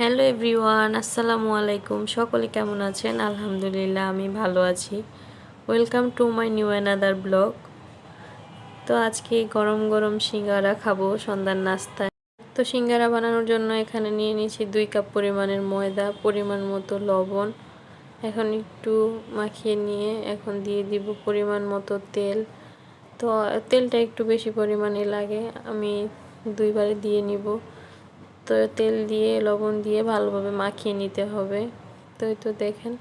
Hello everyone, আসসালামু আলাইকুম। সকলে কেমন আছেন? আলহামদুলিল্লাহ, আমি ভালো আছি। Welcome to my new another blog তো আজকে গরম গরম সিঙ্গারা খাব, সন্ধ্যার নাস্তায়। তো সিঙ্গারা বানানোর জন্য এখানে নিয়ে নিয়েছি দুই কাপ পরিমাণের ময়দা, পরিমাণ মতো লবণ। এখন একটু মাখিয়ে নিয়ে এখন দিয়ে দিব পরিমাণ মতো তেল। তো তেলটা একটু বেশি পরিমাণে লাগে, আমি দুইবারে দিয়ে নিব। তো তেল দিয়ে, লবণ দিয়ে ভালোভাবে মাখিয়ে নিতে হবে। তো তো দেখেন,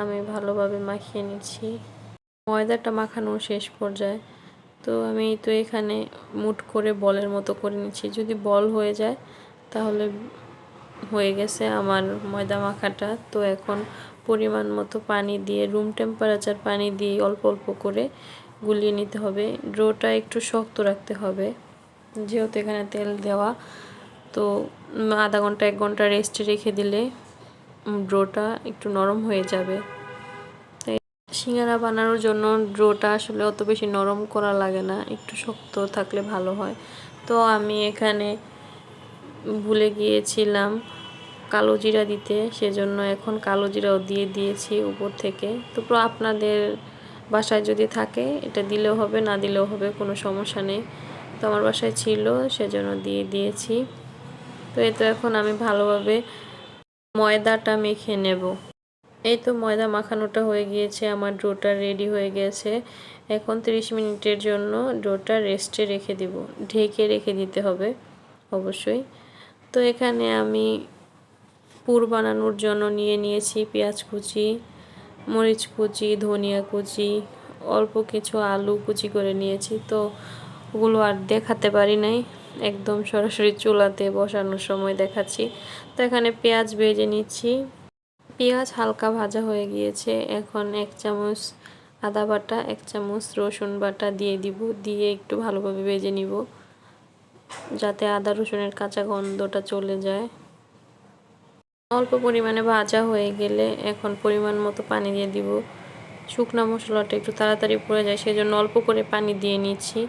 আমি ভালোভাবে মাখিয়ে নিচ্ছি। ময়দাটা মাখানো শেষ পর্যায়ে। তো আমি তো এখানে মুট করে বলের মতো করে নিচ্ছি। যদি বল হয়ে যায়, তাহলে হয়ে গেছে আমার ময়দা মাখাটা। তো এখন পরিমাণ মতো পানি দিয়ে রুম টেম্পারেচার পানি দিয়ে অল্প অল্প করে গুলিয়ে নিতে হবে। ড্রোটা একটু শক্ত রাখতে হবে। যেহেতু এখানে তেল দেওয়া তো আধা ঘণ্টা, এক ঘণ্টা রেস্টে রেখে দিলে ড্রোটা একটু নরম হয়ে যাবে। সিঙ্গারা বানানোর জন্য ড্রোটা আসলে অত বেশি নরম করা লাগে না, একটু শক্ত থাকলে ভালো হয়। তো আমি এখানে ভুলে গিয়েছিলাম কালো জিরা দিতে, সেজন্য এখন কালো জিরাও দিয়ে দিয়েছি উপর থেকে। তো আপনাদের বাসায় যদি থাকে, এটা দিলেও হবে, না দিলেও হবে, কোনো সমস্যা নেই। তো আমার বাসায় ছিল, সেজন্য দিয়ে দিয়েছি। তো এই তো এখন আমি ভালোভাবে ময়দাটা মেখে নেব। এই তো ময়দা মাখানোটা হয়ে গিয়েছে, আমার ডোটা রেডি হয়ে গেছে। এখন 30 মিনিটের জন্য ডোটা রেস্টে রেখে দিব, ঢেকে রেখে দিতে হবে অবশ্যই। তো এখানে আমি পুর বানানোর জন্য নিয়ে নিয়েছি পেঁয়াজ কুচি, মরিচ কুচি, ধনিয়া কুচি, অল্প কিছু আলু কুচি করে নিয়েছি। তো ওগুলো আর দেখাতে পারি নাই। একদম সরাসরি চুলাতে বসানোর সময় দেখাচ্ছি। তো এখানে পেঁয়াজ ভেজে নিচ্ছি। পেঁয়াজ হালকা ভাজা হয়ে গিয়েছে। এখন এক চামচ আদা বাটা, এক চামচ রসুন বাটা দিয়ে দিব। দিয়ে একটু ভালোভাবে ভেজে নিব, যাতে আদা রসুনের কাঁচা গন্ধটা চলে যায়। অল্প পরিমাণে ভাজা হয়ে গেলে এখন পরিমাণ মতো পানি দিয়ে দিব। শুকনা মশলাটা একটু তাড়াতাড়ি পড়ে যায়, সেজন্য অল্প করে পানি দিয়ে নিচ্ছি।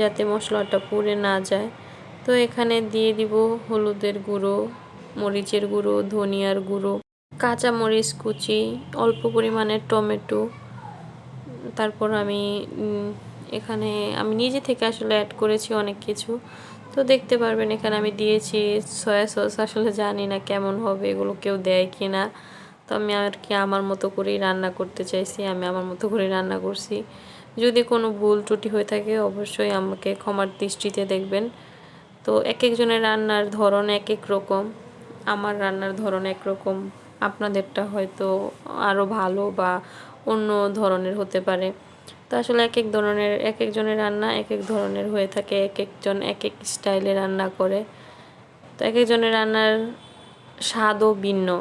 যাতে মশলাটা পুড়ে না যায়। তো এখানে দিয়ে দিব হলুদের গুঁড়ো, মরিচের গুঁড়ো, ধনিয়ার গুঁড়ো কাঁচা মরিচ কুচি, অল্প পরিমাণের টমেটো। তারপর আমি এখানে আমি নিজে থেকে আসলে অ্যাড করেছি অনেক কিছু। তো দেখতে পারবেন এখানে আমি দিয়েছি সয়া সস আসলে জানি না কেমন হবে, এগুলো কেউ দেয় কি না। তো আমি আর কি আমার মতো করেই রান্না করতে চাইছি, আমি আমার মতো করেই রান্না করছি। যদি কোনো ভুল ত্রুটি হয়ে থাকে, অবশ্যই আমাকে ক্ষমার দৃষ্টিতে দেখবেন। তো এক একজনের রান্নার ধরন এক এক রকম। আমার রান্নার ধরন একরকম আপনাদেরটা হয়তো আরও ভালো বা অন্য ধরনের হতে পারে। তো আসলে এক এক ধরনের, এক একজনের রান্না এক এক ধরনের হয়ে থাকে। এক একজন এক এক স্টাইলে রান্না করে। তো এক একজনের রান্নার স্বাদও ভিন্ন।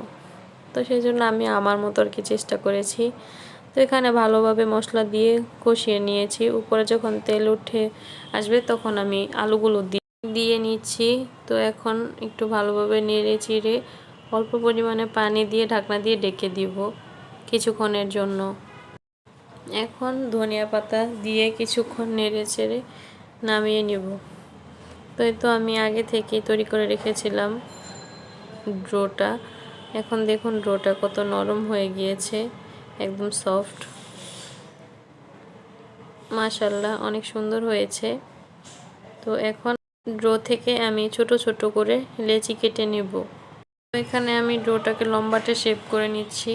তো সেই জন্য আমি আমার মতো আর কি চেষ্টা করেছি। তো এখানে ভালোভাবে মশলা দিয়ে কষিয়ে নিয়েছি। উপরে যখন তেল উঠে আসবে তখন আমি আলুগুলো দিয়ে নিচ্ছি। তো এখন একটু ভালোভাবে নেড়ে চিড়ে অল্প পরিমাণে পানি দিয়ে ঢাকনা দিয়ে ডেকে দিব কিছুক্ষণের জন্য। এখন ধনিয়া পাতা দিয়ে কিছুক্ষণ নেড়ে চেড়ে নামিয়ে নিব। তো এই তো আমি আগে থেকে তৈরি করে রেখেছিলাম ড্রোটা। এখন দেখুন ড্রোটা কত নরম হয়ে গিয়েছে। একদম সফট মাশাল্লাহ অনেক সুন্দর হয়েছে। তো এখন ড্রো থেকে আমি ছোট ছোট করে লেচি কেটে নেব। এখানে আমি ড্রোটাকে লম্বাটে শেপ করে নিচ্ছি।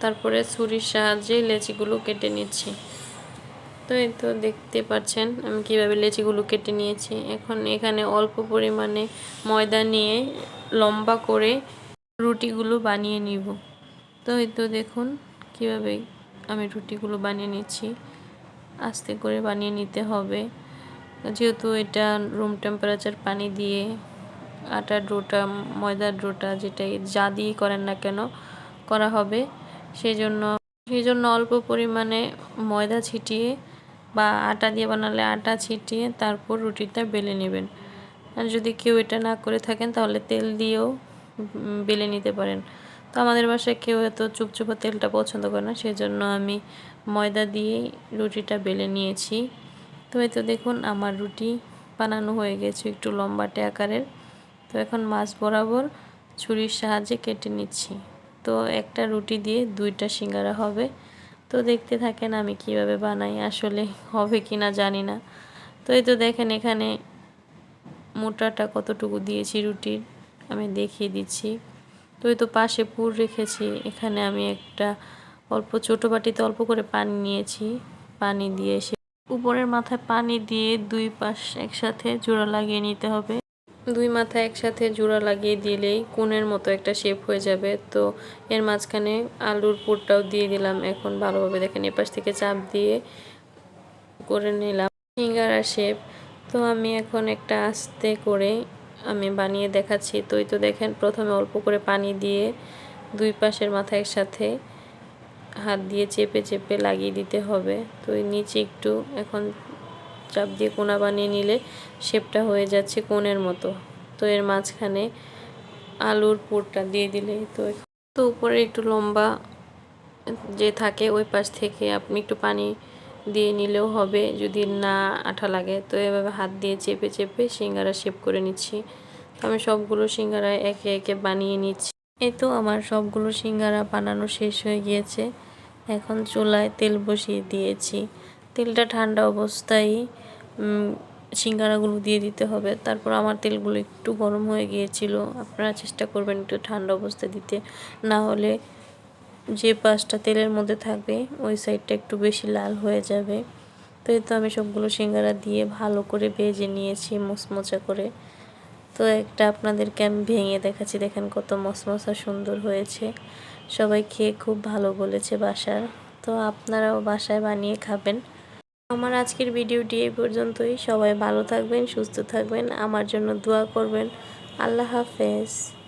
তারপরে ছুরির সাহায্যে লেচিগুলো কেটে নিচ্ছি। তো এই তো দেখতে পাচ্ছেন আমি কীভাবে লেচিগুলো কেটে নিয়েছি। এখন এখানে অল্প পরিমাণে ময়দা নিয়ে লম্বা করে রুটিগুলো বানিয়ে নিব। তো এই তো দেখুন কীভাবে আমি রুটিগুলো বানিয়ে নিচ্ছি, আস্তে করে বানিয়ে নিতে হবে। যেহেতু এটা রুম টেম্পারেচার পানি দিয়ে, আটার ডোটা ময়দার ডোটা যেটাই যা দিয়ে করেন না কেন করা হবে। সেই জন্য সেই জন্য অল্প পরিমাণে ময়দা ছিটিয়ে বা আটা দিয়ে বানালে আটা ছিটিয়ে তারপর রুটিটা বেলে নেবেন। আর যদি কেউ এটা না করে থাকেন তাহলে তেল দিয়েও বেলে নিতে পারেন। তো আমাদের বাসায় কেউ এত চুপচুপা তেলটা পছন্দ করে না, সেজন্য আমি ময়দা দিয়েই রুটিটা বেলে নিয়েছি। তো এই তো দেখুন আমার রুটি বানানো হয়ে গেছে একটু লম্বাটে আকারের। তো এখন মাছ বরাবর ছুরির সাহায্যে কেটে নিচ্ছি। তো একটা রুটি দিয়ে দুইটা সিঙ্গারা হবে। তো দেখতে থাকেন আমি কীভাবে বানাই, আসলে হবে কি না জানি না। তো এই তো দেখেন এখানে মোটাটা কতটুকু দিয়েছি রুটির, আমি দেখিয়ে দিচ্ছি। তো এই তো পাশে পুর রেখেছি, এখানে আমি একটা অল্প ছোটো বাটিতে অল্প করে পানি নিয়েছি, পানি দিয়ে এসে উপরের মাথায় পানি দিয়ে দুই পাশ একসাথে জোড়া লাগিয়ে নিতে হবে। দুই মাথা একসাথে জোড়া লাগিয়ে দিলেই কোণের মতো একটা শেপ হয়ে যাবে। তো এর মাঝখানে আলুর পুরটাও দিয়ে দিলাম, এখন ভালোভাবে দেখেন এপাশ থেকে চাপ দিয়ে করে নিলাম। সিঙ্গারা শেপ তো আমি এখন একটা আস্তে করে আমি বানিয়ে দেখাচ্ছি। তো তো দেখেন, প্রথমে অল্প করে পানি দিয়ে দুই পাশের মাথা একসাথে হাত দিয়ে চেপে চেপে লাগিয়ে দিতে হবে। তো নিচে একটু এখন চাপ দিয়ে কোনা বানিয়ে নিলে শেপটা হয়ে যাচ্ছে কোণের মতো। তো এর মাঝখানে আলুর পুরটা দিয়ে দিলে তো তো উপরে একটু লম্বা যে থাকে ওই পাশ থেকে আপনি একটু পানি দিয়ে নিলেও হবে। যদি না আঠা লাগে, তো এভাবে হাত দিয়ে চেপে চেপে সিঙ্গারা শেপ করে নিচ্ছি। আমি সবগুলো সিঙ্গারা একে একে বানিয়ে নিচ্ছি। এই তো আমার সবগুলো সিঙ্গারা বানানো শেষ হয়ে গিয়েছে। এখন চুলায় তেল বসিয়ে দিয়েছি। তেলটা ঠান্ডা অবস্থায় সিঙ্গারাগুলো দিয়ে দিতে হবে। তারপর আমার তেলগুলো একটু গরম হয়ে গিয়েছিল। আপনারা চেষ্টা করবেন একটু ঠান্ডা অবস্থায় দিতে। না হলে যে পাশটা তেলের মধ্যে থাকবে, ওই সাইডটা একটু বেশি লাল হয়ে যাবে। তো এই তো আমি সবগুলো সিঙ্গারা দিয়ে ভালো করে ভেজে নিয়েছি মচমচা করে। তো একটা আপনাদেরকে আমি ভেঙে দেখাচ্ছি, দেখেন কত মশমশা সুন্দর হয়েছে। সবাই খেয়ে খুব ভালো বলেছে বাসার। তো আপনারাও বাসায় বানিয়ে খাবেন। আমার আজকের ভিডিওটি এই পর্যন্তই। সবাই ভালো থাকবেন, সুস্থ থাকবেন, আমার জন্য দোয়া করবেন। আল্লাহ হাফেজ।